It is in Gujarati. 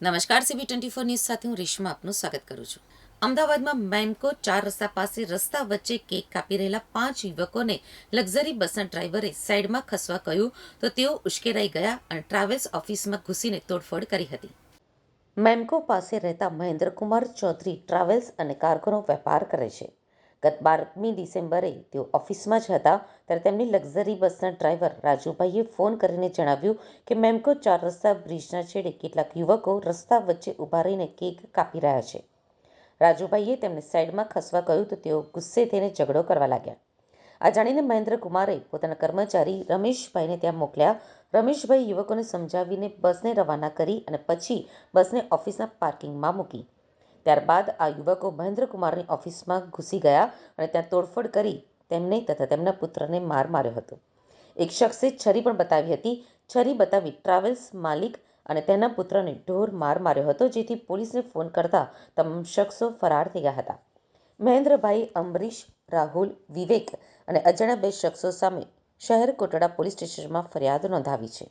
નમસ્કાર સીબી ટ્વેન્ટી ફોર ન્યૂઝ સાથે હું રેશમા આપનું સ્વાગત કરું છું. અમદાવાદમાં મેમકો ચાર રસ્તા પાસે રસ્તા વચ્ચે કેક કાપી રહેલા પાંચ યુવકોને લક્ઝરી બસના ડ્રાઈવરે સાઈડમાં ખસવા કહ્યું તો તેઓ ઉશ્કેરાઈ ગયા અને ટ્રાવેલ્સ ઓફિસમાં ઘૂસીને તોડફોડ કરી હતી. મેમકો પાસે રહેતા મહેન્દ્રકુમાર ચૌધરી ટ્રાવેલ્સ અને કાર્ગોનો વેપાર કરે છે. ગત બારમી ડિસેમ્બરે તેઓ ઓફિસમાં જ હતા, ત્યારે તેમની લક્ઝરી બસના ડ્રાઈવર રાજુભાઈએ ફોન કરીને જણાવ્યું કે મેમકો ચાર રસ્તા બ્રિજના છેડે કેટલાક યુવકો રસ્તા વચ્ચે ઊભા રહીને કેક કાપી રહ્યા છે. રાજુભાઈએ તેમને સાઈડમાં ખસવા કહ્યું તો તેઓ ગુસ્સે થઈને ઝઘડો કરવા લાગ્યા. આ જાણીને મહેન્દ્ર કુમારે પોતાના કર્મચારી રમેશભાઈને ત્યાં મોકલ્યા. રમેશભાઈ યુવકોને સમજાવીને બસને રવાના કરી અને પછી બસને ઓફિસના પાર્કિંગમાં મૂકી. ત્યારબાદ આ યુવકો મહેન્દ્રકુમારની ઓફિસમાં ઘૂસી ગયા અને ત્યાં તોડફોડ કરી તેમને તથા તેમના પુત્રને માર માર્યો હતો. એક શખ્સે છરી પણ બતાવી હતી. છરી બતાવી ટ્રાવેલ્સ માલિક અને તેના પુત્રને ઢોર માર માર્યો હતો, જેથી પોલીસને ફોન કરતા તમામ શખ્સો ફરાર થઈ ગયા હતા. મહેન્દ્રભાઈ, અંબરીશ, રાહુલ, વિવેક અને અજાણ્યા બે શખ્સો સામે શહેર કોટડા પોલીસ સ્ટેશનમાં ફરિયાદ નોંધાવી છે.